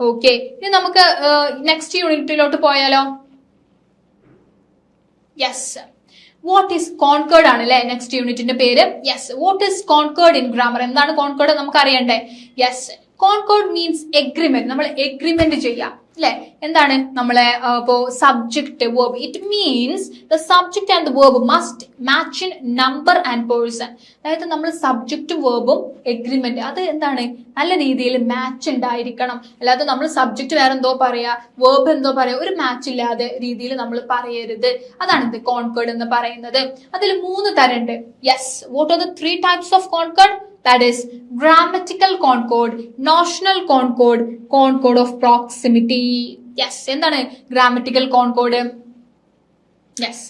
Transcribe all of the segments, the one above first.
Okay ഇനി നമുക്ക് next യൂണിറ്റിലോട്ട് പോയാലോ? യെസ് വാട്ട് ഈസ് കോൺകേർഡ് ആണ് അല്ലെ നെക്സ്റ്റ് യൂണിറ്റിന്റെ പേര്? Yes what is concord in grammar എന്താണ് കോൺകേർഡ് നമുക്ക് അറിയണ്ടേ യെസ് കോൺകേർഡ് മീൻസ് എഗ്രിമെന്റ് നമ്മൾ എഗ്രിമെന്റ് ചെയ്യാം. അല്ലെ എന്താണ്? നമ്മളെ ഇപ്പോ subject verb it means the subject and the verb must match in number and person അതായത് നമ്മൾ സബ്ജക്റ്റും വേർബും എഗ്രിമെന്റ് അത് എന്താണ്? നല്ല രീതിയിൽ മാച്ച് ഉണ്ടായിരിക്കണം. അല്ലാതെ നമ്മൾ സബ്ജക്ട് വേറെ എന്തോ പറയാ വേർബ് എന്തോ പറയാ ഒരു മാച്ച് ഇല്ലാതെ രീതിയിൽ നമ്മൾ പറയരുത്. അതാണ് ഇത് കോൺകേർഡ് എന്ന് പറയുന്നത്. അതിൽ മൂന്ന് തരണ്ട് yes what are the three types of concord that is grammatical concord, notional concord, concord of proximity. Yes, എന്താണ് grammatical concord yes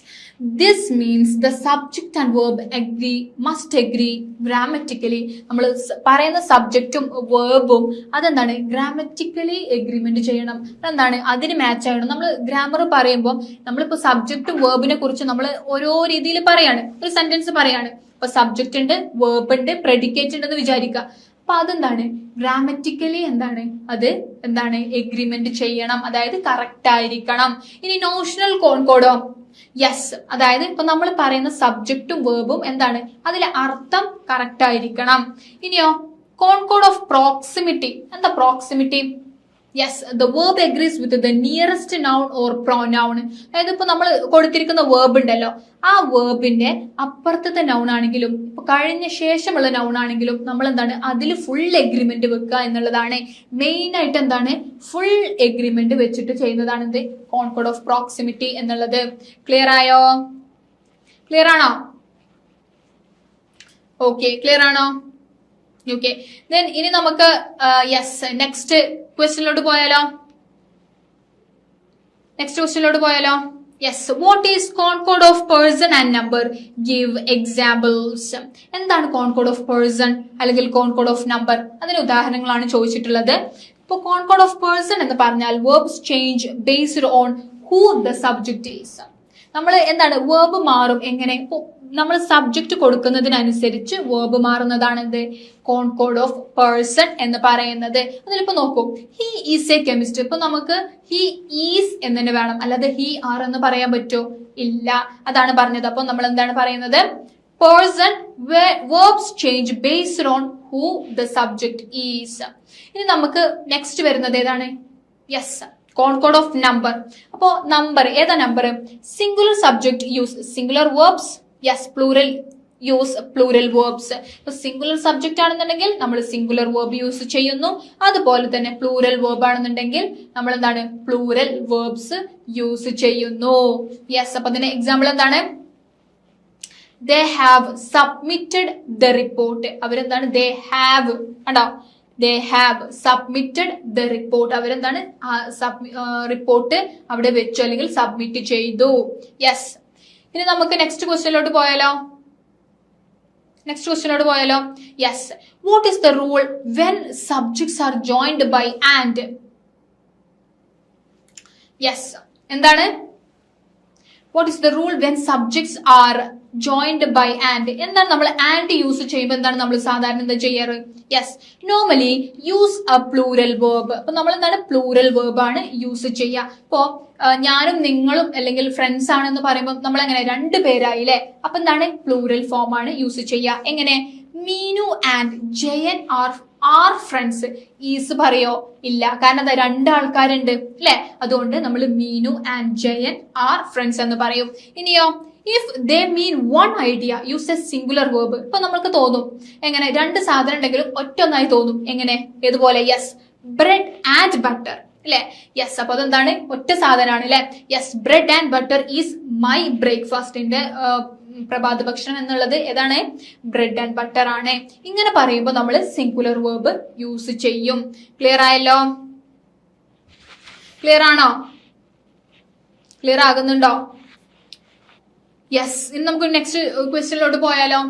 this means the subject and verb agree must agree grammatically നമ്മൾ പറയുന്ന സബ്ജക്റ്റും വേർബും അതെന്താണ്? Grammatically agreement ചെയ്യണം. എന്താണ് അതിന് match ആകണം നമ്മൾ grammar പറയുമ്പോൾ നമ്മളിപ്പോൾ സബ്ജക്റ്റും വേർബിനെ കുറിച്ച് നമ്മൾ ഓരോ രീതിയിൽ പറയാണ്. ഒരു സെന്റൻസ് പറയാണ്. ഇപ്പൊ സബ്ജക്റ്റ് ഉണ്ട് വേർബ് ഉണ്ട് പ്രെഡിക്കേറ്റ് ഉണ്ടെന്ന് വിചാരിക്കുക. അപ്പൊ അതെന്താണ്? ഗ്രാമറ്റിക്കലി എന്താണ്? അത് എന്താണ്? എഗ്രിമെന്റ് ചെയ്യണം. അതായത് കറക്റ്റ് ആയിരിക്കണം. ഇനി നോഷണൽ കോൺകോഡോ യെസ് അതായത് ഇപ്പൊ നമ്മൾ പറയുന്ന സബ്ജക്റ്റും വേർബും എന്താണ്? അതിലെ അർത്ഥം കറക്റ്റ് ആയിരിക്കണം. ഇനിയോ? കോൺകോഡ് ഓഫ് പ്രോക്സിമിറ്റി എന്താ proximity yes the verb agrees with the nearest noun or pronoun അതായത് ഇപ്പൊ നമ്മൾ കൊടുത്തിരിക്കുന്ന വേർബ് ഉണ്ടല്ലോ. ആ വേർബിന്റെ അപ്പുറത്തത്തെ നൗൺ ആണെങ്കിലും ഇപ്പൊ കഴിഞ്ഞ ശേഷമുള്ള നൗൺ ആണെങ്കിലും നമ്മൾ എന്താണ് അതിൽ ഫുൾ എഗ്രിമെന്റ് വെക്കുക എന്നുള്ളതാണ്. മെയിൻ ആയിട്ട് എന്താണ്? ഫുൾ എഗ്രിമെന്റ് വെച്ചിട്ട് ചെയ്യുന്നതാണ് എന്ത്? കോൺകോഡ് ഓഫ് പ്രോക്സിമിറ്റി എന്നുള്ളത്. ക്ലിയർ ആയോ? ക്ലിയർ ആണോ? ഓക്കെ ക്ലിയർ ആണോ? ഓക്കെ ദെൻ ഇനി നമുക്ക് യെസ് നെക്സ്റ്റ് ക്വസ്റ്റ്യനിലോട്ട് പോയാലോ? നെക്സ്റ്റ് ക്വസ്റ്റിനിലോട്ട് പോയാലോ? Yes what is concord of person and number give examples എന്താണ് കോൺകോഡ് ഓഫ് പേഴ്സൺ അല്ലെങ്കിൽ കോൺകോഡ് ഓഫ് നമ്പർ അതിന് ഉദാഹരണങ്ങളാണ് ചോദിച്ചിട്ടുള്ളത്. ഇപ്പോൾ കോൺകോഡ് ഓഫ് പേഴ്സൺ എന്ന് പറഞ്ഞാൽ verbs change based on who the subject is നമ്മൾ എന്താണ് വേർബ് മാറും എങ്ങനെ? ഇപ്പൊ നമ്മൾ സബ്ജക്റ്റ് കൊടുക്കുന്നതിനനുസരിച്ച് വേർബ് മാറുന്നതാണ് എന്ത് കോൺകോഡ് ഓഫ് പേഴ്സൺ എന്ന് പറയുന്നത്. അതിലിപ്പോ നോക്കൂ. ഹി ഈസ് എ കെമിസ്റ്റ് ഇപ്പൊ നമുക്ക് ഹി ഈസ് എന്ന് തന്നെ വേണം. അല്ലാതെ ഹി ആർ എന്ന് പറയാൻ പറ്റുമോ ഇല്ല. അതാണ് പറഞ്ഞത്. അപ്പൊ നമ്മൾ എന്താണ് പറയുന്നത്? Person verbs change based on who the subject is ഇനി നമുക്ക് നെക്സ്റ്റ് വരുന്നത് ഏതാണ്? യെസ് കോൺകോഡ് ഓഫ് നമ്പർ അപ്പോ നമ്പർ ഏതാ number singular subject use singular verbs yes plural use plural verbs ഇപ്പൊ സിംഗുലർ സബ്ജക്റ്റ് ആണെന്നുണ്ടെങ്കിൽ നമ്മൾ സിംഗുലർ വേർബ് യൂസ് ചെയ്യുന്നു. അതുപോലെ തന്നെ പ്ലൂറൽ വേർബ് ആണെന്നുണ്ടെങ്കിൽ നമ്മൾ എന്താണ്? പ്ലൂറൽ വേർബ്സ് യൂസ് ചെയ്യുന്നു. യെസ് അപ്പൊ അതിന് എക്സാമ്പിൾ എന്താണ്? They have submitted the report അവരെന്താണ്? ദേ ഹാവ് കണ്ടോ? They have submitted the report അവരെന്താണ്? റിപ്പോർട്ട് അവിടെ വെച്ചു അല്ലെങ്കിൽ സബ്മിറ്റ് ചെയ്തു. യെസ് ഇനി നമുക്ക് നെക്സ്റ്റ് ക്വസ്റ്റ്യനിലോട്ട് പോയാലോ? നെക്സ്റ്റ് ക്വസ്റ്റ്യനോട് പോയാലോ? Yes what is the rule when subjects are joined by and yes എന്താണ്? What is the rule when subjects are joined by and. എന്താണ് നമ്മൾ ആൻഡ് യൂസ് ചെയ്യുമ്പോൾ എന്താണ് നമ്മൾ സാധാരണ എന്താ ചെയ്യാറ്? Yes normally use a plural verb അപ്പൊ നമ്മൾ എന്താണ് പ്ലൂരൽ വേർബ് ആണ് യൂസ് ചെയ്യുക. ഇപ്പോ ഞാനും നിങ്ങളും അല്ലെങ്കിൽ ഫ്രണ്ട്സ് ആണെന്ന് പറയുമ്പോൾ നമ്മൾ എങ്ങനെ രണ്ട് പേരായി അല്ലെ അപ്പൊ എന്താണ്? പ്ലൂരൽ ഫോം ആണ് യൂസ് ചെയ്യുക. എങ്ങനെ? Meenu and Jayan are are friends is പറയോ? ഇല്ല. കാരണം എന്താ? രണ്ട് ആൾക്കാരുണ്ട് അല്ലെ അതുകൊണ്ട് നമ്മൾ Meenu and Jayan are friends എന്ന് പറയും. ഇനിയോ? If they mean one idea use a singular verb ഇപ്പൊ നമ്മൾക്ക് തോന്നും. എങ്ങനെ? രണ്ട് സാധനം ഉണ്ടെങ്കിലും ഒറ്റ ഒന്നായി തോന്നും. എങ്ങനെ? ഇതുപോലെ യെസ് ബ്രെഡ് ആൻഡ് ബട്ടർ അല്ലെ യെസ് അപ്പൊ അതെന്താണ്? ഒറ്റ സാധനമാണ് അല്ലെ yes bread and butter is my ബ്രേക്ക്ഫാസ്റ്റിന്റെ പ്രഭാത ഭക്ഷണം എന്നുള്ളത് ഏതാണ്? ബ്രെഡ് ആൻഡ് ബട്ടർ ആണ്. ഇങ്ങനെ പറയുമ്പോൾ നമ്മൾ സിംഗുലർ വേർബ് യൂസ് ചെയ്യും. ക്ലിയർ ആയല്ലോ? ക്ലിയർ ആണോ? ക്ലിയർ ആകുന്നുണ്ടോ? യെസ് ഇനി നമുക്ക് നെക്സ്റ്റ് ക്വസ്റ്റ്യനിലോട്ട് പോയാലോ?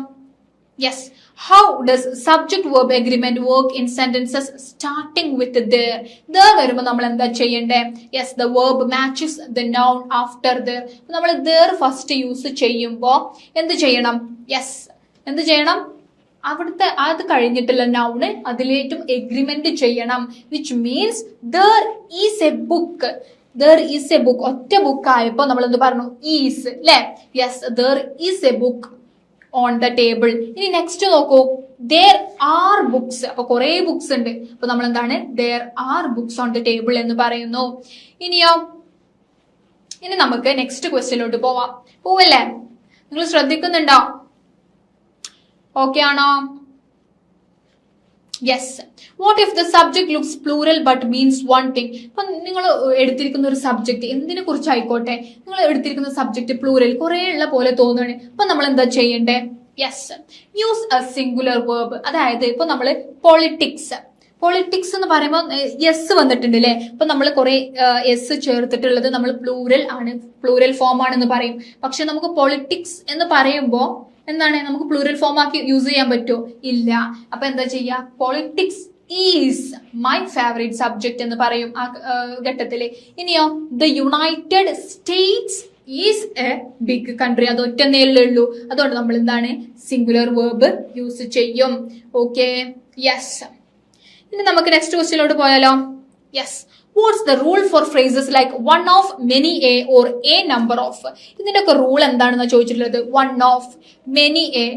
Yes how does subject verb agreement work in sentences starting with there there വരുമ്പോൾ നമ്മൾ എന്താ ചെയ്യണ്ടേ yes the verb matches the noun after there നമ്മൾ ദർ ഫസ്റ്റ് യൂസ് ചെയ്യുമ്പോൾ എന്ത് ചെയ്യണം? യെസ് എന്ത് ചെയ്യണം? അവിടുത്തെ അത് കഴിഞ്ഞിട്ടുള്ള നൗണ് അതിലേറ്റും എഗ്രിമെന്റ് ചെയ്യണം. Which means there is a book there is a book ഒറ്റ ബുക്ക് ആയപ്പോ നമ്മൾ എന്ത് പറഞ്ഞു? ഈസ് അല്ലെ yes there is a book on the table ഇനി നെക്സ്റ്റ് നോക്കൂ. ദർ ആർ ബുക്സ് അപ്പൊ കുറെ ബുക്സ് ഉണ്ട്. അപ്പൊ നമ്മൾ എന്താണ് there are books on the table എന്ന് പറയുന്നു. ഇനിയോ? ഇനി നമുക്ക് നെക്സ്റ്റ് ക്വസ്റ്റ്യനിലോട്ട് പോവാം. പോവല്ലേ? നിങ്ങൾ ശ്രദ്ധിക്കുന്നുണ്ടോ? ഓക്കെ ആണോ? Yes what if the subject looks plural but means one thing ഇപ്പൊ നിങ്ങൾ എടുത്തിരിക്കുന്ന ഒരു സബ്ജക്ട് എന്തിനെ കുറിച്ച് ആയിക്കോട്ടെ? നിങ്ങൾ എടുത്തിരിക്കുന്ന സബ്ജക്ട് പ്ലൂറൽ കുറെ ഉള്ള പോലെ തോന്നുകയാണ് അപ്പൊ നമ്മൾ എന്താ ചെയ്യണ്ടേ? Yes use a singular verb അതായത് ഇപ്പൊ നമ്മൾ പൊളിറ്റിക്സ് പൊളിറ്റിക്സ് എന്ന് പറയുമ്പോൾ യെസ് വന്നിട്ടുണ്ട് അല്ലെ അപ്പൊ നമ്മൾ കുറെ എസ് ചേർത്തിട്ടുള്ളത് നമ്മൾ പ്ലൂറൽ ആണ്. പ്ലൂറൽ ഫോം ആണെന്ന് പറയും. പക്ഷെ നമുക്ക് പൊളിറ്റിക്സ് എന്ന് പറയുമ്പോൾ എന്താണ്? നമുക്ക് പ്ലൂരൽ ഫോം ആക്കി യൂസ് ചെയ്യാൻ പറ്റുമോ? ഇല്ല. അപ്പൊ എന്താ ചെയ്യാ? Politics is my favourite subject എന്ന് പറയും ആ ഘട്ടത്തിൽ. ഇനിയോ the United States is a big country അത് ഒറ്റ നേരിലുള്ളൂ അതുകൊണ്ട് നമ്മൾ എന്താണ്? സിംഗുലർ വേർബ് യൂസ് ചെയ്യും. ഓക്കെ യെസ് ഇനി നമുക്ക് നെക്സ്റ്റ് ക്വസ്റ്റ്യനിലോട്ട് പോയാലോ? Yes what's the rule for phrases like one of many a or a number of ഇതിന്റെ ഒക്കെ റൂൾ എന്താണെന്ന് ചോദിച്ചിട്ടുള്ളത്? One of many a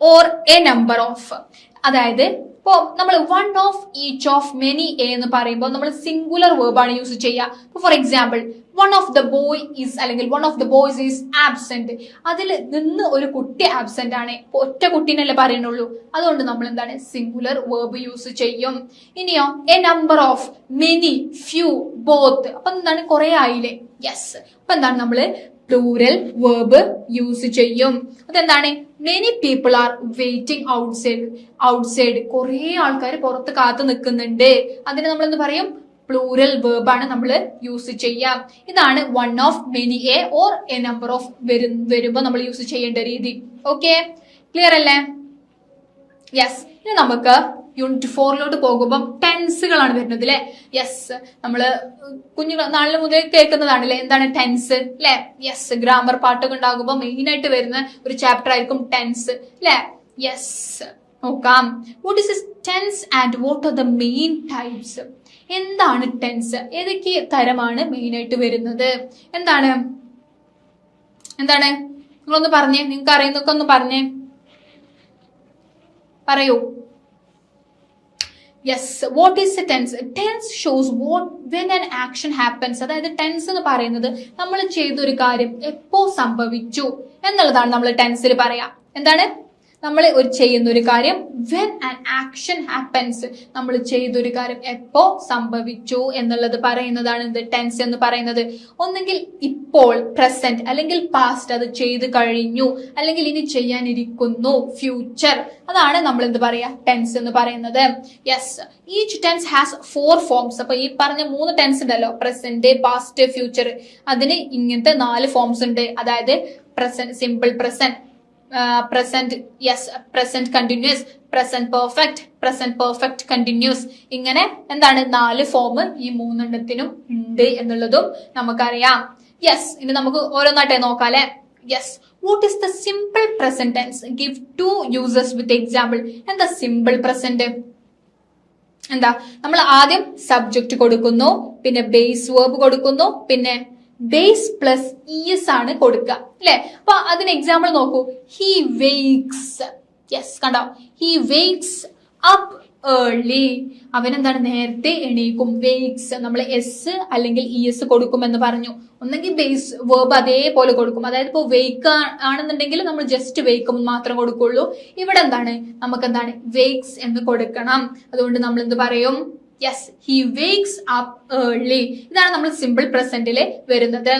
or a number of അതായത് ഇപ്പോ നമ്മൾ one of each of many a എന്ന് പറയുമ്പോൾ നമ്മൾ സിംഗുലർ വേർബാണ് യൂസ് ചെയ്യുക. For example one of the boy is അല്ലെങ്കിൽ one of the boys is absent അതിൽ നിന്ന് ഒരു കുട്ടി ആബ്സെന്റ് ആണ്. ഒറ്റ കുട്ടീനല്ലേ പറയുന്നുള്ളൂ. അതുകൊണ്ട് നമ്മൾ എന്താണ്? സിംഗുലർ വേർബ് യൂസ് ചെയ്യും. ഇനിയോ a number of many few both അപ്പൊ എന്താണ്? കുറെ ആയില്ലേ? യെസ് അപ്പൊ എന്താണ് നമ്മൾ പ്ലൂരൽ വേർബ് യൂസ് ചെയ്യും. അതെന്താണ്? Many people are waiting outside outside കുറെ ആൾക്കാർ പുറത്ത് കാത്തു നിൽക്കുന്നുണ്ട്. അതിന് നമ്മൾ എന്ത് പറയും? പ്ലൂരൽ വേർബ് ആണ് നമ്മൾ യൂസ് ചെയ്യാം. ഇതാണ് one of many a or a number of വരും നമ്മൾ യൂസ് ചെയ്യേണ്ട രീതി. ഓക്കെ ക്ലിയർ അല്ലേ? യെസ് ഇനി നമുക്ക് യൂണിറ്റ് ഫോറിലോട്ട് പോകുമ്പോൾ ടെൻസുകളാണ് വരുന്നത് അല്ലെ യെസ് നമ്മൾ കുഞ്ഞു നാളിന് മുതൽ കേൾക്കുന്നതാണ് അല്ലെ എന്താണ് ടെൻസ് അല്ലെ യെസ് ഗ്രാമർ പാട്ടൊക്കെ ഉണ്ടാകുമ്പോൾ മെയിൻ ആയിട്ട് വരുന്ന ഒരു ചാപ്റ്റർ ആയിരിക്കും ടെൻസ് അല്ലെ യെസ് നോക്കാം. What is tense and what are the main types എന്താണ് ടെൻസ്? ഏതൊക്കെ തരമാണ് മെയിൻ ആയിട്ട് വരുന്നത്? എന്താണ്? എന്താണ്? നിങ്ങളൊന്ന് പറഞ്ഞേ. നിങ്ങൾക്ക് അറിയുന്നൊക്കെ ഒന്ന് പറഞ്ഞേ. പറയൂ. Yes what is a tense tense shows what when an action happens അതായത് ടെൻസ് എന്ന് പറയുന്നത് നമ്മൾ ചെയ്തൊരു കാര്യം എപ്പോ സംഭവിച്ചു എന്നുള്ളതാണ് നമ്മൾ ടെൻസിൽ പറയാം. എന്താണ്? നമ്മൾ ഒരു ചെയ്യുന്ന ഒരു കാര്യം വെൻ ആൻ ആക്ഷൻ ഹാപ്പൻസ് നമ്മൾ ചെയ്തൊരു കാര്യം എപ്പോ സംഭവിച്ചു എന്നുള്ളത് പറയുന്നതാണ് ഇത് ടെൻസ് എന്ന് പറയുന്നത്. ഒന്നെങ്കിൽ ഇപ്പോൾ പ്രസന്റ് അല്ലെങ്കിൽ പാസ്റ്റ് അത് ചെയ്ത് കഴിഞ്ഞു അല്ലെങ്കിൽ ഇനി ചെയ്യാനിരിക്കുന്നു ഫ്യൂച്ചർ അതാണ് നമ്മൾ എന്ത് പറയാ? ടെൻസ് എന്ന് പറയുന്നത്. Yes each tense has four forms അപ്പൊ ഈ പറഞ്ഞ മൂന്ന് ടെൻസ് ഉണ്ടല്ലോ. പ്രസന്റ് പാസ്റ്റ് ഫ്യൂച്ചർ അതിന് ഇങ്ങനത്തെ നാല് ഫോംസ് ഉണ്ട്. അതായത് present simple present present yes present continuous present perfect present perfect continuous ഇങ്ങനെ എന്താണ്? നാല് ഫോം ഈ മൂന്നെണ്ണത്തിനും ഉണ്ട് എന്നുള്ളതും നമുക്കറിയാം. യെസ് ഇനി നമുക്ക് ഓരോന്നാട്ടെ നോക്കാം yes what is the simple present tense give two users with example എന്താ സിമ്പിൾ പ്രസന്റ് എന്താ? നമ്മൾ ആദ്യം സബ്ജക്റ്റ് കൊടുക്കുന്നു പിന്നെ ബേസ് വേർബ് കൊടുക്കുന്നു പിന്നെ ബേസ് പ്ലസ് ഇ എസ് ആണ് കൊടുക്കുക അല്ലെ? അപ്പൊ അതിന് എക്സാമ്പിൾ നോക്കൂ. ഹി വെയ്ക്സ് യെസ് കണ്ടോ? ഹി വെയ്ക്സ് അപ്പ് ഏർലി അവൻ എന്താണ് നേരത്തെ എണീക്കും. വെയ്ക്സ് നമ്മൾ എസ് അല്ലെങ്കിൽ ഇ എസ് കൊടുക്കുമെന്ന് പറഞ്ഞു. ഒന്നെങ്കിൽ ബേസ് വേർബ് അതേപോലെ കൊടുക്കും. അതായത് ഇപ്പോൾ വെയ്ക്ക് ആണെന്നുണ്ടെങ്കിൽ നമ്മൾ ജസ്റ്റ് വെയ്ക്കും മാത്രം കൊടുക്കുള്ളൂ. ഇവിടെ എന്താണ്? നമുക്ക് എന്താണ് വെയ്ക്സ് എന്ന് കൊടുക്കണം. അതുകൊണ്ട് നമ്മൾ എന്ത് പറയും? Yes he wakes up early ഇതാണ് നമ്മൾ സിമ്പിൾ പ്രസന്റിൽ വരുന്നത്.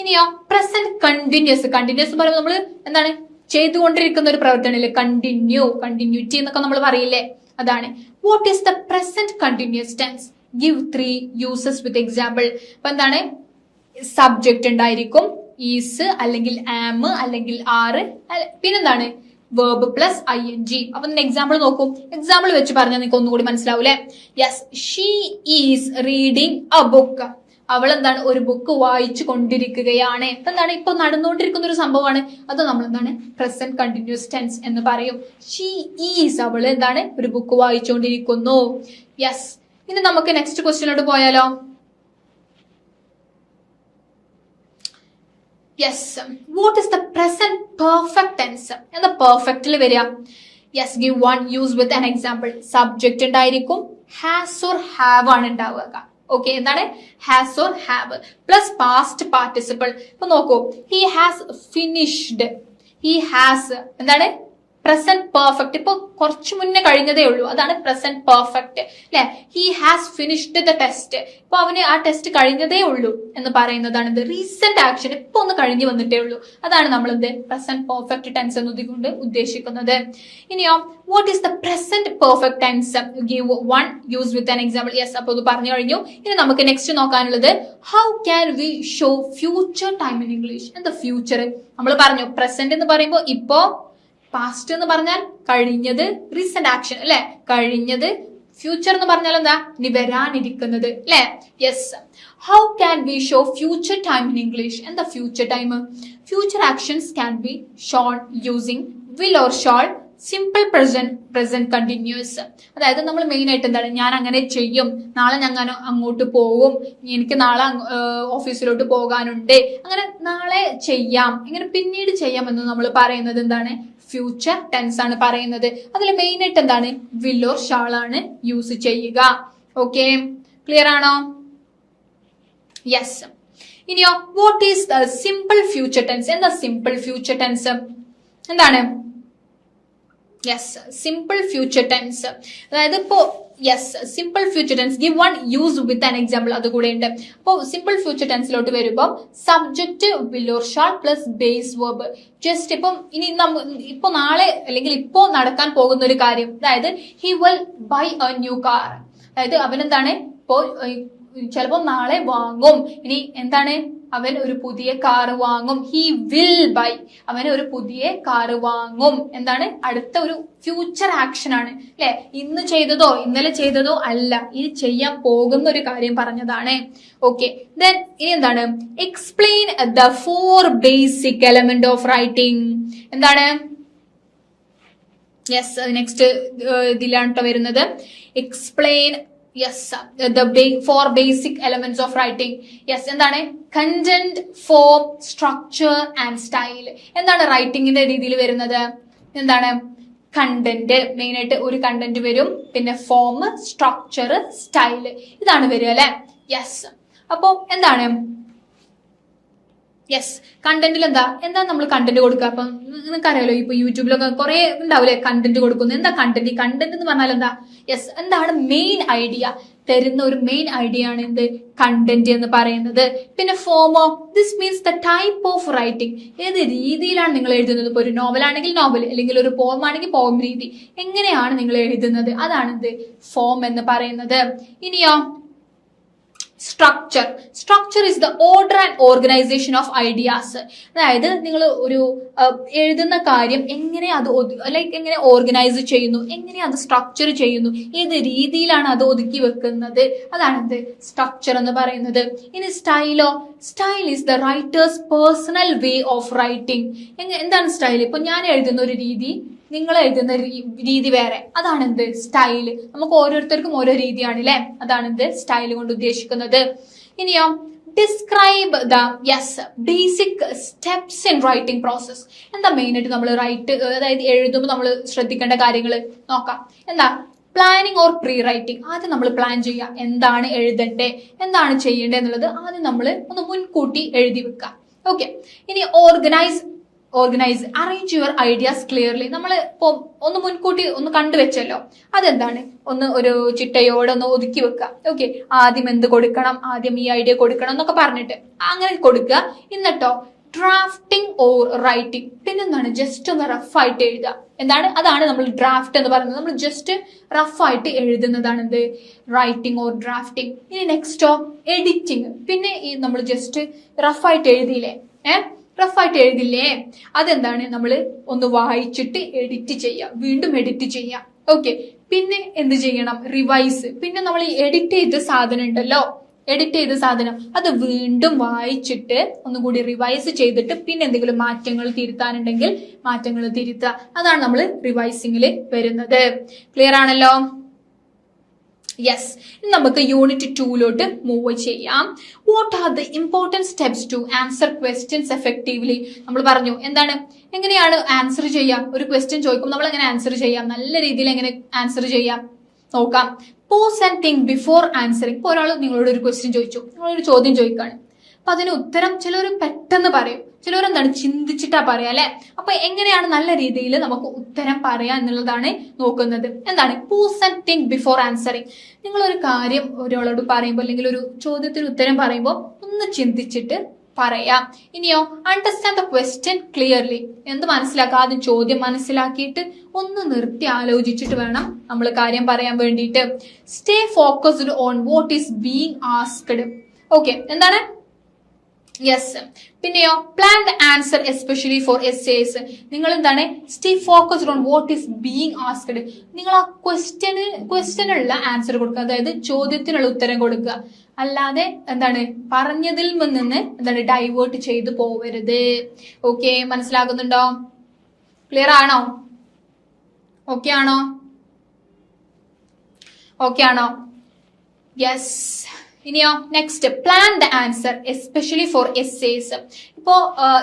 ഇനിയോ പ്രസന്റ് കണ്ടിന്യൂസ് കണ്ടിന്യൂസ് പറയുമ്പോൾ നമ്മൾ എന്താണ്? ചെയ്തുകൊണ്ടിരിക്കുന്ന ഒരു പ്രവർത്തനമില്ലേ കണ്ടിന്യൂ കണ്ടിന്യൂറ്റി എന്നൊക്കെ നമ്മൾ പറയില്ലേ? അതാണ്. What is the present continuous tense give three uses with example അപ്പൊ എന്താണ്? സബ്ജക്റ്റ് ഉണ്ടായിരിക്കും. ഈസ് അല്ലെങ്കിൽ ആം അല്ലെങ്കിൽ ആറ് പിന്നെന്താണ്? Verb plus I N G അപ്പൊ എക്സാമ്പിൾ നോക്കൂ. എക്സാമ്പിൾ വെച്ച് പറഞ്ഞാൽ നിങ്ങൾക്ക് ഒന്നുകൂടി മനസ്സിലാവൂലേ yes she is reading a book അവൾ എന്താണ്? ഒരു ബുക്ക് വായിച്ചു കൊണ്ടിരിക്കുകയാണ്. എന്താണ്? ഇപ്പൊ നടന്നുകൊണ്ടിരിക്കുന്ന ഒരു സംഭവമാണ്. അത് നമ്മൾ എന്താണ്? പ്രസന്റ് കണ്ടിന്യൂസ് ടെൻസ് എന്ന് പറയും. ഷീ ഈസ് അവൾ എന്താണ്? ഒരു ബുക്ക് വായിച്ചുകൊണ്ടിരിക്കുന്നു. യെസ് ഇനി നമുക്ക് നെക്സ്റ്റ് ക്വസ്റ്റ്യനോട് പോയാലോ? Yes what is the present perfect tense എന്ന പെർഫെക്റ്റിൽ വരിക. Yes give one use with an example subject ഉണ്ടായിരിക്കും. ഹാസ് ഓർ ഹാവ് ആണ് ഉണ്ടാവുക. ഓക്കെ എന്താണ്? Has or have plus past participle ഇപ്പൊ നോക്കൂ. He has finished he has എന്താണ്? പ്രസന്റ് പെർഫെക്റ്റ് ഇപ്പൊ കുറച്ച് മുന്നേ കഴിഞ്ഞതേ ഉള്ളൂ. അതാണ് പ്രസന്റ് പെർഫെക്റ്റ് അല്ലെ he has finished the test ഇപ്പൊ അവന് ആ ടെസ്റ്റ് കഴിഞ്ഞതേ ഉള്ളൂ എന്ന് പറയുന്നതാണ് ഇത് റീസെന്റ് ആക്ഷൻ ഇപ്പൊ ഒന്ന് കഴിഞ്ഞു വന്നിട്ടേ ഉള്ളൂ. അതാണ് നമ്മൾ എന്ത് പ്രസന്റ് പെർഫെക്റ്റ് ടെൻസ് എന്നതുകൊണ്ട് ഉദ്ദേശിക്കുന്നത്. ഇനിയോ what is the present perfect tense give one use with an example yes അപ്പൊ ഇത് പറഞ്ഞു കഴിഞ്ഞു. ഇനി നമുക്ക് next നോക്കാനുള്ളത് how can we show future time in English എന്താ ഫ്യൂച്ചർ നമ്മൾ പറഞ്ഞു പ്രസന്റ് എന്ന് പറയുമ്പോൾ ഇപ്പോ പാസ്റ്റ് എന്ന് പറഞ്ഞാൽ കഴിഞ്ഞത് റീസെന്റ് ആക്ഷൻ അല്ലെ? കഴിഞ്ഞത് ഫ്യൂച്ചർ എന്ന് പറഞ്ഞാൽ എന്താ? ഇനി വരാനിരിക്കുന്നത് അല്ലെ? Yes how can be show future time in English എന്താ future time future actions can be shown using will or shall simple present present continuous അതായത് നമ്മൾ മെയിൻ ആയിട്ട് എന്താണ്? ഞാൻ അങ്ങനെ ചെയ്യും. നാളെ ഞാൻ അങ്ങോട്ട് പോകും. എനിക്ക് നാളെ ഓഫീസിലോട്ട് പോകാനുണ്ട്. അങ്ങനെ നാളെ ചെയ്യാം. ഇങ്ങനെ പിന്നീട് ചെയ്യാം എന്ന് നമ്മൾ പറയുന്നത് എന്താണ്? ഫ്യൂച്ചർ ടെൻസ് ആണ് പറയുന്നത്. അതിൽ മെയിൻ ആയിട്ട് എന്താണ്? വില്ലോർ ഷാൾ ആണ് യൂസ് ചെയ്യുക. ഓക്കെ ക്ലിയർ ആണോ? യെസ് ഇനിയോ what is the simple future tense എന്താ സിമ്പിൾ ഫ്യൂച്ചർ ടെൻസ് എന്താണ്? യെസ് സിമ്പിൾ ഫ്യൂച്ചർ ടെൻസ് അതായത് ഇപ്പോ yes simple future tense give one use with an example അത് കൂടെ ഉണ്ട്. അപ്പോൾ സിമ്പിൾ ഫ്യൂച്ചർ ടെൻസിലോട്ട് വരുമ്പോൾ subject will or shall plus base verb just ഇപ്പം ഇനി നമ്മ ഇപ്പൊ നാളെ അല്ലെങ്കിൽ ഇപ്പോ നടക്കാൻ പോകുന്ന ഒരു കാര്യം. അതായത് he will buy a new car അതായത് അവനെന്താണ്? ഇപ്പോ ചിലപ്പോൾ നാളെ വാങ്ങും. ഇനി എന്താണ്? അവൻ ഒരു പുതിയ കാറ് വാങ്ങും. ഹി വിൽ ബൈ അവൻ ഒരു പുതിയ കാറ് വാങ്ങും. എന്താണ്? അടുത്ത ഒരു ഫ്യൂച്ചർ ആക്ഷൻ ആണ്. അല്ലെ? ഇന്ന് ചെയ്തതോ ഇന്നലെ ചെയ്തതോ അല്ല. ഇനി ചെയ്യാൻ പോകുന്ന ഒരു കാര്യം പറഞ്ഞതാണ്. ഓക്കെ ദെൻ ഇനി എന്താണ്? Explain the four basic element of writing എന്താണ്? യെസ് നെക്സ്റ്റ് ഇതിലാണ് വരുന്നത്. Explain yes the four basic elements of writing yes എന്താണ്? Content form structure and style എന്താണ് റൈറ്റിംഗിന്റെ രീതിയിൽ വരുന്നത്? എന്താണ്? കണ്ടന്റ് മെയിൻ ആയിട്ട് ഒരു കണ്ടന്റ് വരും. പിന്നെ ഫോം സ്ട്രക്ചർ സ്റ്റൈൽ ഇതാണ് വരിക അല്ലെ? യെസ് അപ്പോ എന്താണ്? യെസ് കണ്ടന്റിൽ എന്താ എന്താ നമ്മൾ കണ്ടന്റ് കൊടുക്കുക അപ്പൊ നിങ്ങൾക്കറിയാലോ ഇപ്പൊ യൂട്യൂബിലൊക്കെ കുറെ ഉണ്ടാവില്ലേ കണ്ടന്റ് കൊടുക്കുന്നു? എന്താ കണ്ടന്റ് കണ്ടന്റ് എന്ന് പറഞ്ഞാൽ എന്താ? യെസ് എന്താണ് മെയിൻ ഐഡിയ തരുന്ന ഒരു മെയിൻ ഐഡിയ ആണ് എന്ത്? കണ്ടന്റ് എന്ന് പറയുന്നത്. പിന്നെ ഫോമോ this means the type of writing ഏത് രീതിയിലാണ് നിങ്ങൾ എഴുതുന്നത്? ഇപ്പൊ ഒരു നോവൽ ആണെങ്കിൽ നോവൽ അല്ലെങ്കിൽ ഒരു പോം ആണെങ്കിൽ പോം രീതി. എങ്ങനെയാണ് നിങ്ങൾ എഴുതുന്നത്? അതാണ് എന്ത്? ഫോം എന്ന് പറയുന്നത്. ഇനിയോ structure structure is the order and organisation of ideas അതായത് നിങ്ങൾ ഒരു എഴുതുന്ന കാര്യം എങ്ങനെ അത് ലൈക്ക് എങ്ങനെ ഓർഗനൈസ് ചെയ്യുന്നു എങ്ങനെ അത് സ്ട്രക്ചർ ചെയ്യുന്നു ഏത് രീതിയിലാണ് അത് ഒതുക്കി വെക്കുന്നത് അതാണ് എന്ത് സ്ട്രക്ചർ എന്ന് പറയുന്നത്. ഇനി സ്റ്റൈലോ style is the writer's personal way of writing എന്താണ് സ്റ്റൈൽ ഇപ്പൊ ഞാൻ എഴുതുന്ന ഒരു രീതി നിങ്ങൾ എഴുതുന്ന രീതി വേറെ. അതാണ് എന്ത്? സ്റ്റൈൽ. നമുക്ക് ഓരോരുത്തർക്കും ഓരോ രീതിയാണ് അല്ലെ അതാണ് എന്ത്? സ്റ്റൈൽ കൊണ്ട് ഉദ്ദേശിക്കുന്നത്. ഇനിയോ describe the yes basic steps in writing process എന്താ മെയിൻ ആയിട്ട് നമ്മൾ റൈറ്റ് അതായത് എഴുതുമ്പോൾ നമ്മൾ ശ്രദ്ധിക്കേണ്ട കാര്യങ്ങൾ നോക്കാം. എന്താ? പ്ലാനിങ് ഓർ പ്രീ റൈറ്റിംഗ് ആദ്യം നമ്മൾ പ്ലാൻ ചെയ്യുക. എന്താണ് എഴുതണ്ടേ? എന്താണ് ചെയ്യേണ്ടത് എന്നുള്ളത് ആദ്യം നമ്മൾ ഒന്ന് മുൻകൂട്ടി എഴുതി വെക്കുക. ഓക്കെ ഇനി organise organise arrange your ideas clearly നമ്മൾ ഇപ്പോൾ ഒന്ന് മുൻകൂട്ടി ഒന്ന് കണ്ടുവെച്ചല്ലോ അതെന്താണ്? ഒന്ന് ഒരു ചിട്ടയോടെ ഒന്ന് ഒതുക്കി വെക്കുക ഓക്കെ ആദ്യം എന്ത് കൊടുക്കണം? ആദ്യം ഈ ഐഡിയ കൊടുക്കണം എന്നൊക്കെ പറഞ്ഞിട്ട് അങ്ങനെ കൊടുക്കുക എന്നിട്ടോ ഡ്രാഫ്റ്റിംഗ് ഓർ റൈറ്റിംഗ് പിന്നെന്താണ്? ജസ്റ്റ് ഒന്ന് റഫായിട്ട് എഴുതുക. എന്താണ്? അതാണ് നമ്മൾ ഡ്രാഫ്റ്റ് എന്ന് പറയുന്നത്. നമ്മൾ ജസ്റ്റ് റഫായിട്ട് എഴുതുന്നതാണ് എന്ത്? റൈറ്റിംഗ് ഓർ ഡ്രാഫ്റ്റിംഗ് ഇനി നെക്സ്റ്റോ എഡിറ്റിംഗ് പിന്നെ ഈ നമ്മൾ ജസ്റ്റ് റഫായിട്ട് എഴുതിയില്ലേ? ഏഹ് റഫായിട്ട് എഴുതില്ലേ? അതെന്താണ്? നമ്മൾ ഒന്ന് വായിച്ചിട്ട് എഡിറ്റ് ചെയ്യാം. വീണ്ടും എഡിറ്റ് ചെയ്യാം. ഓക്കെ പിന്നെ എന്ത് ചെയ്യണം? റിവൈസ് പിന്നെ നമ്മൾ ഈ എഡിറ്റ് ചെയ്ത സാധനം ഉണ്ടല്ലോ? എഡിറ്റ് ചെയ്ത സാധനം. അത് വീണ്ടും വായിച്ചിട്ട് ഒന്നുകൂടി റിവൈസ് ചെയ്തിട്ട് പിന്നെ എന്തെങ്കിലും മാറ്റങ്ങൾ തിരുത്താനുണ്ടെങ്കിൽ മാറ്റങ്ങൾ തിരുത്തുക. അതാണ് നമ്മൾ റിവൈസിങ്ങിൽ വരുന്നത്. ക്ലിയർ ആണല്ലോ? യെസ് നമുക്ക് യൂണിറ്റ് ടൂലോട്ട് മൂവ് ചെയ്യാം. What are the important steps to answer questions effectively നമ്മൾ പറഞ്ഞു എന്താണ്? എങ്ങനെയാണ് ആൻസർ ചെയ്യാം? ഒരു ക്വസ്റ്റ്യൻ ചോദിക്കുമ്പോൾ നമ്മൾ എങ്ങനെ ആൻസർ ചെയ്യാം? നല്ല രീതിയിൽ എങ്ങനെ ആൻസർ ചെയ്യാം? നോക്കാം. Pause and think before answering ഇപ്പോൾ ഒരാൾ നിങ്ങളോട് ഒരു ക്വസ്റ്റ്യൻ ചോദിച്ചു. നിങ്ങളൊരു ചോദ്യം ചോദിക്കുകയാണ്. അപ്പൊ അതിന് ഉത്തരം ചിലർ പെട്ടെന്ന് പറയും. ചിലർ എന്താണ് ചിന്തിച്ചിട്ടാ പറയാ അല്ലെ? അപ്പൊ എങ്ങനെയാണ് നല്ല രീതിയിൽ നമുക്ക് ഉത്തരം പറയാ എന്നുള്ളതാണ് നോക്കുന്നത്. എന്താണ്? Pause and think before answering നിങ്ങൾ ഒരു കാര്യം ഒരാളോട് പറയുമ്പോൾ അല്ലെങ്കിൽ ഒരു ചോദ്യത്തിന് ഉത്തരം പറയുമ്പോൾ ഒന്ന് ചിന്തിച്ചിട്ട് പറയാ. ഇനിയോ അണ്ടർസ്റ്റാൻഡ് ദ ക്വസ്റ്റ്യൻ ക്ലിയർലി എന്ത് മനസ്സിലാക്കുക ആദ്യം ചോദ്യം മനസ്സിലാക്കിയിട്ട് ഒന്ന് നിർത്തി ആലോചിച്ചിട്ട് വേണം നമ്മൾ കാര്യം പറയാൻ വേണ്ടിയിട്ട്. Stay focused on what is being asked okay എന്താണ്? യെസ് പിന്നെയോ plan the answer especially for S നിങ്ങൾ എന്താണ് stay focused on what is being asked നിങ്ങൾ ആ ക്വസ്റ്റ്യന് ക്വസ്റ്റ്യനുള്ള ആൻസർ കൊടുക്കുക. അതായത് ചോദ്യത്തിനുള്ള ഉത്തരം കൊടുക്കുക. അല്ലാതെ എന്താണ്? പറഞ്ഞതിൽ നിന്ന് എന്താണ്? ഡൈവേർട്ട് ചെയ്തു പോവരുത്. ഓക്കെ മനസ്സിലാകുന്നുണ്ടോ? ക്ലിയർ ആണോ? ഓക്കെ ആണോ? ഓക്കെ ആണോ? യെസ് ഇനിയോ next plan the answer especially for essays ഇപ്പോ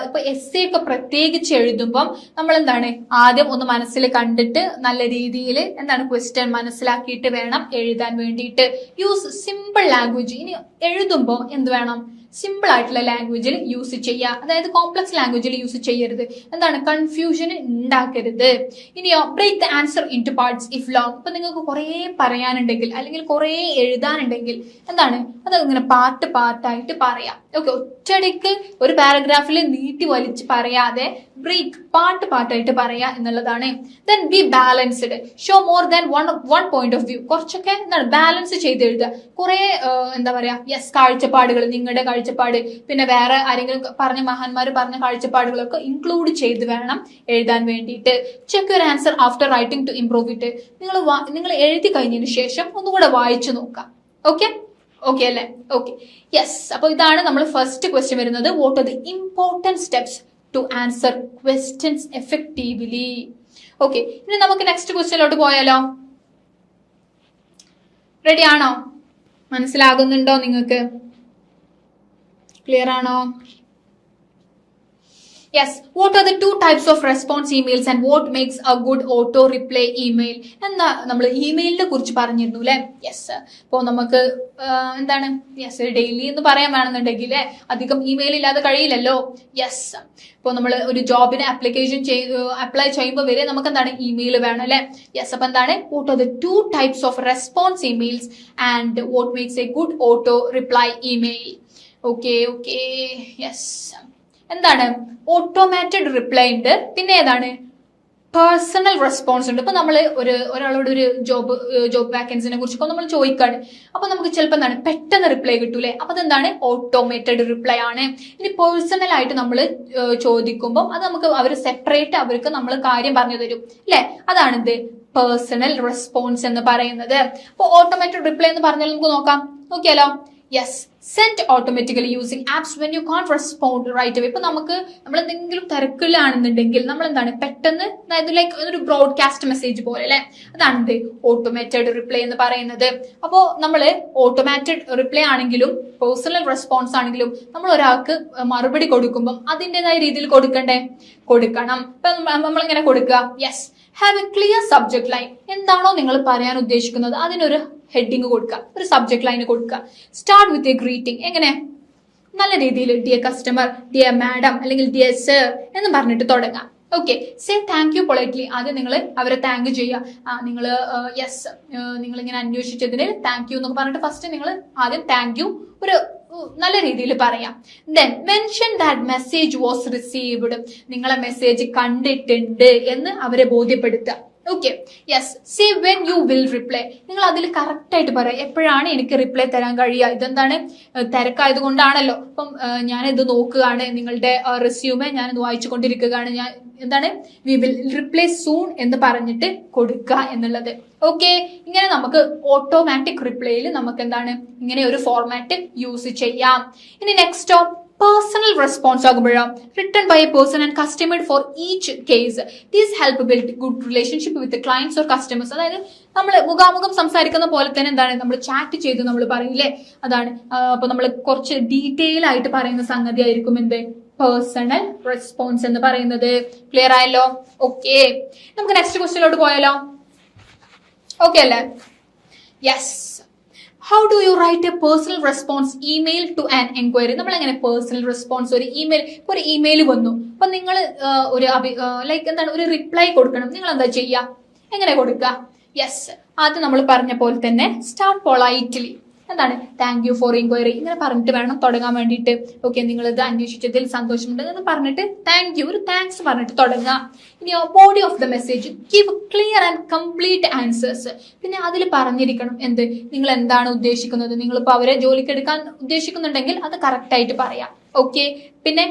ഇപ്പൊ എസ്സേ ഒക്കെ പ്രത്യേകിച്ച് എഴുതുമ്പം നമ്മൾ എന്താണ് ആദ്യം ഒന്ന് മനസ്സിൽ കണ്ടിട്ട് നല്ല രീതിയിൽ എന്താണ് ക്വസ്റ്റ്യൻ മനസ്സിലാക്കിയിട്ട് വേണം എഴുതാൻ വേണ്ടിയിട്ട്. യൂസ് സിമ്പിൾ ലാംഗ്വേജ് ഇനി എഴുതുമ്പോൾ എന്ത് വേണം? സിമ്പിൾ ആയിട്ടുള്ള ലാംഗ്വേജിൽ യൂസ് ചെയ്യുക അതായത് കോംപ്ലക്സ് ലാംഗ്വേജിൽ യൂസ് ചെയ്യരുത്. എന്താണ്? കൺഫ്യൂഷൻ ഉണ്ടാക്കരുത് ഇനിയോ break the answer into parts if long ഇപ്പൊ നിങ്ങൾക്ക് കുറേ പറയാനുണ്ടെങ്കിൽ അല്ലെങ്കിൽ കുറേ എഴുതാനുണ്ടെങ്കിൽ എന്താണ്? അത് ഇങ്ങനെ പാർട്ട് പാർട്ടായിട്ട് പറയാം. ഓക്കെ ഒറ്റയടിക്ക് ഒരു പാരഗ്രാഫിൽ നീട്ടി വലിച്ച് പറയാതെ ബ്രേക്ക് പാർട്ട് പാർട്ടായിട്ട് പറയാ എന്നുള്ളതാണ്. Then be balanced show more than one one point of view കുറച്ചൊക്കെ എന്താണ് ബാലൻസ് ചെയ്ത് എഴുതുക. കുറെ എന്താ പറയാ യെസ് കാഴ്ചപ്പാടുകൾ നിങ്ങളുടെ കാഴ്ചപ്പാട് പിന്നെ വേറെ ആരെങ്കിലും പറഞ്ഞ മഹാന്മാർ പറഞ്ഞ കാഴ്ചപ്പാടുകളൊക്കെ ഇൻക്ലൂഡ് ചെയ്ത് വേണം എഴുതാൻ വേണ്ടിയിട്ട്. Check your answer after writing to improve it നിങ്ങൾ നിങ്ങൾ എഴുതി കഴിഞ്ഞതിന് ശേഷം ഒന്നുകൂടെ വായിച്ചു നോക്കാം. ഓക്കെ ഓക്കെ അല്ലേ? ഓക്കെ യെസ് അപ്പോൾ ഇതാണ് നമ്മൾ ഫസ്റ്റ് ക്വസ്റ്റ്യൻ വരുന്നത്. What are the important steps to answer questions effectively okay ഇനി നമുക്ക് നെക്സ്റ്റ് ക്വസ്റ്റ്യനിലോട്ട് പോയാലോ? റെഡി ആണോ? മനസ്സിലാകുന്നുണ്ടോ നിങ്ങൾക്ക്? ക്ലിയർ ആണോ? Yes what are the two types of response emails and what makes a good auto reply email എന്ന നമ്മൾ ഇമെയിലിനെ കുറിച്ച് പറഞ്ഞിരുന്നു അല്ലേ യെസ് അപ്പോൾ നമുക്ക് എന്താണ്? യെസ് ഡെയിലി എന്ന് പറയാൻ വേണമെന്നുണ്ടെങ്കിൽ അധികം ഇമെയിൽ ഇല്ലാതെ കഴിയില്ലല്ലോ? യെസ് ഇപ്പോൾ നമ്മൾ ഒരു ജോബിന് ആപ്ലിക്കേഷൻ അപ്ലൈ ചെയ്യുമ്പോൾ വരെ നമുക്ക് എന്താണ് ഇമെയിൽ വേണം അല്ലേ യെസ് അപ്പൊ എന്താണ്? What are the two types of response emails and what makes a good auto reply email okay okay yes എന്താണ്? ഓട്ടോമാറ്റഡ് റിപ്ലൈ ഉണ്ട്. പിന്നെ ഏതാണ്? പേഴ്സണൽ റെസ്പോൺസ് ഉണ്ട്. ഇപ്പൊ നമ്മൾ ഒരു ഒരാളോട് ഒരു ജോബ് ജോബ് വാക്കൻസിനെ കുറിച്ചൊക്കെ നമ്മൾ ചോദിക്കാണ്. അപ്പൊ നമുക്ക് ചിലപ്പോൾ എന്താണ്? പെട്ടെന്ന് റിപ്ലൈ കിട്ടൂലേ? അപ്പൊ അതെന്താണ്? ഓട്ടോമേറ്റഡ് റിപ്ലൈ ആണ്. ഇനി പേഴ്സണൽ ആയിട്ട് നമ്മൾ ചോദിക്കുമ്പോൾ അത് നമുക്ക് അവർ സെപ്പറേറ്റ് അവർക്ക് നമ്മൾ കാര്യം പറഞ്ഞു തരും. അല്ലെ അതാണ് ഇത് പേഴ്സണൽ റെസ്പോൺസ് എന്ന് പറയുന്നത്. അപ്പൊ ഓട്ടോമാറ്റഡ് റിപ്ലൈ എന്ന് പറഞ്ഞാൽ നമുക്ക് നോക്കാം. നോക്കിയാലോ? Yes send automatically using apps when you can't respond right away ഇപ്പൊ നമുക്ക് നമ്മൾ എന്തെങ്കിലും തിരക്കിലാണെന്നുണ്ടെങ്കിൽ നമ്മൾ എന്താണ് പെട്ടെന്ന് അതായത് ലൈക്ക് ഒരു ബ്രോഡ്കാസ്റ്റ് മെസ്സേജ് പോലെ അല്ലെ? അതാണ് എന്ത് ഓട്ടോമേറ്റഡ് റിപ്ലൈ എന്ന് പറയുന്നത്. അപ്പോൾ നമ്മൾ ഓട്ടോമാറ്റഡ് റിപ്ലൈ ആണെങ്കിലും പേഴ്സണൽ റെസ്പോൺസ് ആണെങ്കിലും നമ്മൾ ഒരാൾക്ക് മറുപടി കൊടുക്കുമ്പോൾ അതിന്റെതായ രീതിയിൽ കൊടുക്കണ്ടേ? കൊടുക്കണം. ഇപ്പൊ നമ്മളിങ്ങനെ കൊടുക്കുക. Yes have a clear subject line എന്താണോ നിങ്ങൾ പറയാൻ ഉദ്ദേശിക്കുന്നത്? അതിനൊരു ഹെഡിങ് കൊടുക്കുക. ഒരു സബ്ജക്ട് ലൈന് കൊടുക്കുക. സ്റ്റാർട്ട് വിത്ത് എ ഗ്രീറ്റിംഗ് എങ്ങനെ? നല്ല രീതിയിൽ ഡിയർ കസ്റ്റമർ ഡിയർ മാഡം അല്ലെങ്കിൽ ഡിയർ സർ എന്ന് പറഞ്ഞിട്ട് തുടങ്ങാം. Okay say thank you politely ആദ്യം നിങ്ങൾ അവരെ താങ്ക് ചെയ്യുക. നിങ്ങൾ യെസ് നിങ്ങൾ ഇങ്ങനെ അന്വേഷിച്ചതിന് താങ്ക് യു എന്നൊക്കെ പറഞ്ഞിട്ട് ഫസ്റ്റ് നിങ്ങൾ ആദ്യം താങ്ക് യു ഒരു നല്ല രീതിയിൽ പറയാം. Then mention that message was received നിങ്ങളെ മെസ്സേജ് കണ്ടിട്ടുണ്ട് എന്ന് അവരെ ബോധ്യപ്പെടുത്തുക. Okay yes say when you will reply നിങ്ങൾ അതിൽ കറക്റ്റ് ആയിട്ട് പറയാം. എപ്പോഴാണ് എനിക്ക് റിപ്ലൈ തരാൻ കഴിയുക? ഇതെന്താണ്? തിരക്കായത് കൊണ്ടാണല്ലോ. അപ്പം ഞാനിത് നോക്കുകയാണ്. നിങ്ങളുടെ റെസ്യൂമെ ഞാനിത് വായിച്ചുകൊണ്ടിരിക്കുകയാണ്. ഞാൻ എന്താണ്? വി വിൽ റിപ്ലൈ സൂൺ എന്ന് പറഞ്ഞിട്ട് കൊടുക്കുക എന്നുള്ളത്. ഓക്കെ ഇങ്ങനെ നമുക്ക് ഓട്ടോമാറ്റിക് റിപ്ലൈയിൽ നമുക്ക് എന്താണ് ഇങ്ങനെ ഒരു ഫോർമാറ്റ് യൂസ് ചെയ്യാം. ഇനി നെക്സ്റ്റോ personal response ആകുമ്പോഴോ written by a person and custom made for each case these help build good relationship with clients or customers അതായത് നമ്മൾ മുഖാമുഖം സംസാരിക്കുന്ന പോലെ തന്നെ എന്താണ്? നമ്മൾ ചാറ്റ് ചെയ്ത് നമ്മൾ പറയില്ലേ അതാണ്. അപ്പൊ നമ്മൾ കുറച്ച് ഡീറ്റെയിൽ ആയിട്ട് പറയുന്ന സംഗതി ആയിരിക്കും എന്ത്? പേഴ്സണൽ റെസ്പോൺസ് എന്ന് പറയുന്നത്. ക്ലിയർ ആയല്ലോ? ഓക്കെ നമുക്ക് നെക്സ്റ്റ് ക്വസ്റ്റ്യനിലോട്ട് പോയാലോ? ഓക്കെ അല്ലേ? Yes how do you write a personal response email to an enquiry നമ്മൾ എങ്ങനെ പേഴ്സണൽ റെസ്പോൺസ് ഒരു ഇമെയിൽ ഒരു ഇമെയിൽ വന്നു. അപ്പൊ നിങ്ങൾ ഒരു അഭി ലൈക്ക് എന്താണ് ഒരു റിപ്ലൈ കൊടുക്കണം. നിങ്ങൾ എന്താ ചെയ്യുക എങ്ങനെ കൊടുക്കുക യെസ് ആദ്യം നമ്മൾ പറഞ്ഞ പോലെ തന്നെ സ്റ്റാർട്ട് പൊളൈറ്റ്ലി എന്താണ്? താങ്ക് യു ഫോർ ഇൻക്വയറി ഇങ്ങനെ പറഞ്ഞിട്ട് വേണം തുടങ്ങാൻ വേണ്ടിയിട്ട്. ഓക്കെ നിങ്ങൾ ഇത് അന്വേഷിച്ചതിൽ സന്തോഷമുണ്ട്. എന്ന് പറഞ്ഞിട്ട് താങ്ക് യു ഒരു താങ്ക്സ് പറഞ്ഞിട്ട് തുടങ്ങാം. ഇനി body of the message give clear and complete answers പിന്നെ അതിൽ പറഞ്ഞിരിക്കണം എന്ത്? നിങ്ങൾ എന്താണ് ഉദ്ദേശിക്കുന്നത്? നിങ്ങളിപ്പോൾ അവരെ ജോലിക്ക് എടുക്കാൻ ഉദ്ദേശിക്കുന്നുണ്ടെങ്കിൽ അത് കറക്റ്റ് ആയിട്ട് പറയാം. ഓക്കെ പിന്നെ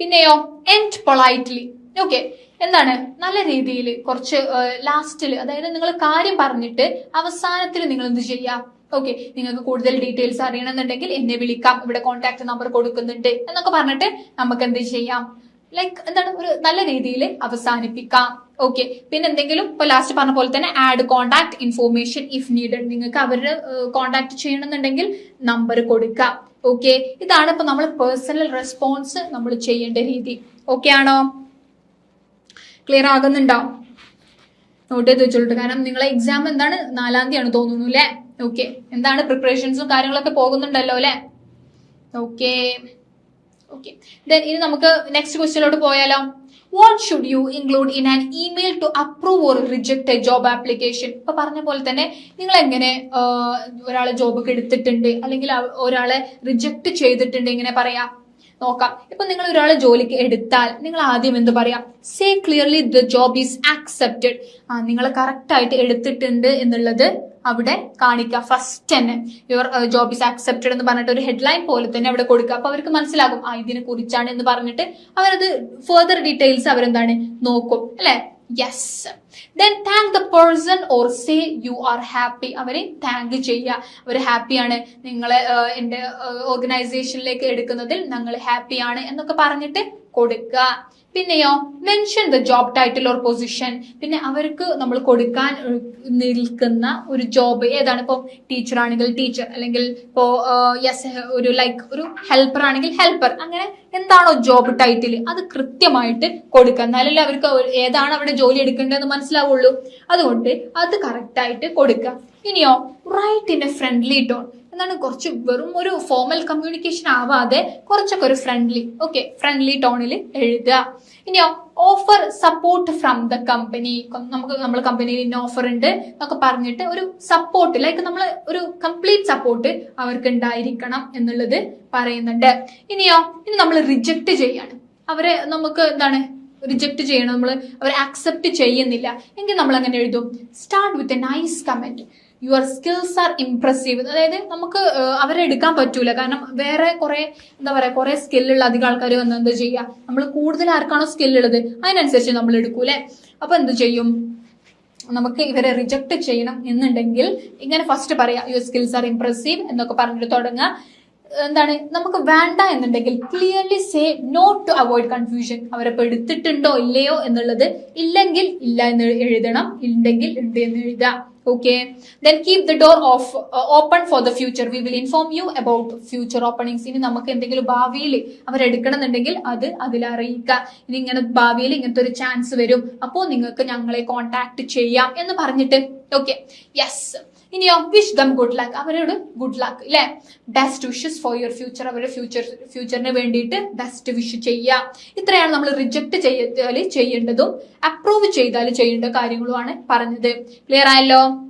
പിന്നെയോ? എൻഡ് പൊളൈറ്റ്ലി ഓക്കെ എന്താണ്? നല്ല രീതിയിൽ കുറച്ച് ലാസ്റ്റിൽ അതായത് നിങ്ങൾ കാര്യം പറഞ്ഞിട്ട് അവസാനത്തിൽ നിങ്ങൾ എന്ത് ചെയ്യാം? ഓക്കെ നിങ്ങൾക്ക് കൂടുതൽ ഡീറ്റെയിൽസ് അറിയണമെന്നുണ്ടെങ്കിൽ എന്നെ വിളിക്കാം. ഇവിടെ കോൺടാക്ട് നമ്പർ കൊടുക്കുന്നുണ്ട് എന്നൊക്കെ പറഞ്ഞിട്ട് നമുക്ക് എന്ത് ചെയ്യാം? ലൈക്ക് എന്താണ്? ഒരു നല്ല രീതിയിൽ അവസാനിപ്പിക്കാം. ഓക്കെ പിന്നെ എന്തെങ്കിലും? ഇപ്പൊ ലാസ്റ്റ് പറഞ്ഞ പോലെ തന്നെ add contact information if needed നിങ്ങൾക്ക് അവരുടെ കോൺടാക്ട് ചെയ്യണമെന്നുണ്ടെങ്കിൽ നമ്പർ കൊടുക്കാം. ഓക്കെ ഇതാണ് ഇപ്പൊ നമ്മൾ പേഴ്സണൽ റെസ്പോൺസ് നമ്മൾ ചെയ്യേണ്ട രീതി. ഓക്കെ ആണോ? ക്ലിയർ ആകുന്നുണ്ടോ? നോട്ട് ചെയ്ത് വെച്ചോളൂ കാരണം നിങ്ങളെ എക്സാം എന്താണ്? നാലാം തീയതിയാണ് തോന്നുന്നു അല്ലേ ഓക്കെ എന്താണ് പ്രിപ്പറേഷൻസും കാര്യങ്ങളൊക്കെ പോകുന്നുണ്ടല്ലോ അല്ലെ? ഓക്കെ ഓക്കെ ദെൻ ഇനി നമുക്ക് നെക്സ്റ്റ് ക്വസ്റ്റ്യനിലോട്ട് പോയാലോ? What should you include in an email to approve or reject a job application ഇപ്പൊ പറഞ്ഞ പോലെ തന്നെ നിങ്ങൾ എങ്ങനെ ഒരാളെ ജോബൊക്കെ എടുത്തിട്ടുണ്ട് അല്ലെങ്കിൽ ഒരാളെ റിജക്ട് ചെയ്തിട്ടുണ്ട് ഇങ്ങനെ പറയാ? നോക്കാം. ഇപ്പൊ നിങ്ങൾ ഒരാളെ ജോലിക്ക് എടുത്താൽ നിങ്ങൾ ആദ്യം എന്ത് പറയാം? Say clearly the job is accepted ആ നിങ്ങൾ കറക്റ്റ് ആയിട്ട് എടുത്തിട്ടുണ്ട് എന്നുള്ളത് അവിടെ കാണിക്കുക ഫസ്റ്റ് തന്നെ യുവർ ജോബ് ഇസ് ആക്സെപ്റ്റഡ് എന്ന് പറഞ്ഞിട്ട് ഒരു ഹെഡ്ലൈൻ പോലെ തന്നെ അവിടെ കൊടുക്കുക. അപ്പൊ അവർക്ക് മനസ്സിലാകും ആ ഇതിനെ കുറിച്ചാണ് എന്ന് പറഞ്ഞിട്ട് അവരത് ഫെർദർ ഡീറ്റെയിൽസ് അവരെന്താണ് നോക്കും. അല്ലെ? Yes then thank the person or say you are happy അവരെ താങ്ക് ചെയ്യുക. അവർ ഹാപ്പിയാണ് നിങ്ങളെ എന്റെ എന്റെ ഓർഗനൈസേഷനിലേക്ക് എടുക്കുന്നതിൽ ഞങ്ങൾ ഹാപ്പിയാണ് എന്നൊക്കെ പറഞ്ഞിട്ട് കൊടുക്കുക. പിന്നെയോ mention the job title or position പിന്നെ അവർക്ക് നമ്മൾ കൊടുക്കാൻ നിൽക്കുന്ന ഒരു ജോബ് ഏതാണ്? ഇപ്പോൾ ടീച്ചർ ആണെങ്കിൽ ടീച്ചർ അല്ലെങ്കിൽ ഇപ്പോൾ യെസ് ഒരു ലൈക്ക് ഒരു ഹെൽപ്പർ ആണെങ്കിൽ ഹെൽപ്പർ അങ്ങനെ എന്താണോ ജോബ് ടൈറ്റിൽ അത് കൃത്യമായിട്ട് കൊടുക്കുക. എന്നാലല്ലേ അവർക്ക് ഏതാണ് അവിടെ ജോലി എടുക്കേണ്ടതെന്ന് മനസ്സിലാവുള്ളൂ. അതുകൊണ്ട് അത് കറക്റ്റായിട്ട് കൊടുക്കുക. ഇനിയോ write in a friendly tone എന്നാണ് കുറച്ച് വെറും ഒരു ഫോമൽ കമ്മ്യൂണിക്കേഷൻ ആവാതെ കുറച്ചൊക്കെ ഒരു ഫ്രണ്ട്ലി ഓക്കെ ഫ്രണ്ട്ലി ടോണിൽ എഴുതുക. ഇനിയോ offer support from the company നമുക്ക് നമ്മൾ കമ്പനിയിൽ ഇന്ന ഓഫർ ഉണ്ട് എന്നൊക്കെ പറഞ്ഞിട്ട് ഒരു സപ്പോർട്ട് ലൈക്ക് നമ്മൾ ഒരു കംപ്ലീറ്റ് സപ്പോർട്ട് അവർക്ക് ഉണ്ടായിരിക്കണം എന്നുള്ളത് പറയുന്നുണ്ട്. ഇനിയോ ഇനി നമ്മൾ റിജക്ട് ചെയ്യാണ്. അവരെ നമുക്ക് എന്താണ് റിജക്ട് ചെയ്യണം. നമ്മൾ അവരെ അക്സെപ്റ്റ് ചെയ്യുന്നില്ല. എങ്കിൽ നമ്മൾ അങ്ങനെ എഴുതും? Start with a nice comment your skills are impressive അതായത് നമുക്ക് അവരെ എടുക്കാൻ പറ്റൂല. കാരണം വേറെ കുറെ എന്താ പറയാ കുറെ സ്കില്ലുള്ള അധികം ആൾക്കാർ വന്ന് എന്താ ചെയ്യുക നമ്മൾ കൂടുതൽ ആർക്കാണോ സ്കില്ലുള്ളത് അതിനനുസരിച്ച് നമ്മൾ എടുക്കൂലേ അപ്പൊ എന്ത് ചെയ്യും? നമുക്ക് ഇവരെ റിജക്ട് ചെയ്യണം എന്നുണ്ടെങ്കിൽ ഇങ്ങനെ ഫസ്റ്റ് പറയാം യുവർ സ്കിൽസ് ആർ ഇംപ്രസീവ് എന്നൊക്കെ പറഞ്ഞിട്ട് തുടങ്ങുക. എന്താണ് നമുക്ക് വേണ്ട എന്നുണ്ടെങ്കിൽ clearly say not to avoid confusion അവരെ പെടുത്തിട്ടുണ്ടോ ഇല്ലയോ എന്നുള്ളത് ഇല്ലെങ്കിൽ ഇല്ല എന്ന് എഴുതണം ഉണ്ടെങ്കിൽ ഉണ്ട് എന്ന് എഴുതാം okay then keep the door of open for the future we will inform you about future openings ഇനി നമുക്ക് എന്തെങ്കിലും ഭാവിയിൽ അവരെടുക്കണം എന്നുണ്ടെങ്കിൽ അത് അതിൽ അറിയിക്കുക. ഇനി ഇങ്ങനെ ഭാവിയിൽ ഇങ്ങനത്തെ ഒരു ചാൻസ് വരും. അപ്പോൾ നിങ്ങൾക്ക് ഞങ്ങളെ കോൺടാക്ട് ചെയ്യാം എന്ന് പറഞ്ഞിട്ട്. ഓക്കെ യെസ് ഇനിയോ വിഷ് ദം ഗുഡ് ലക്ക് അവരോട് ഗുഡ് ലക്ക് ഇല്ലേ? Best wishes for your future അവരുടെ ഫ്യൂച്ചർ ഫ്യൂച്ചറിന് വേണ്ടിയിട്ട് ബെസ്റ്റ് വിഷ് ചെയ്യാം ഇത്രയാണ് നമ്മൾ റിജക്ട് ചെയ്താൽ ചെയ്യേണ്ടതും അപ്രൂവ് ചെയ്താൽ ചെയ്യേണ്ട കാര്യങ്ങളുമാണ് പറഞ്ഞത്. ക്ലിയർ ആയല്ലോ?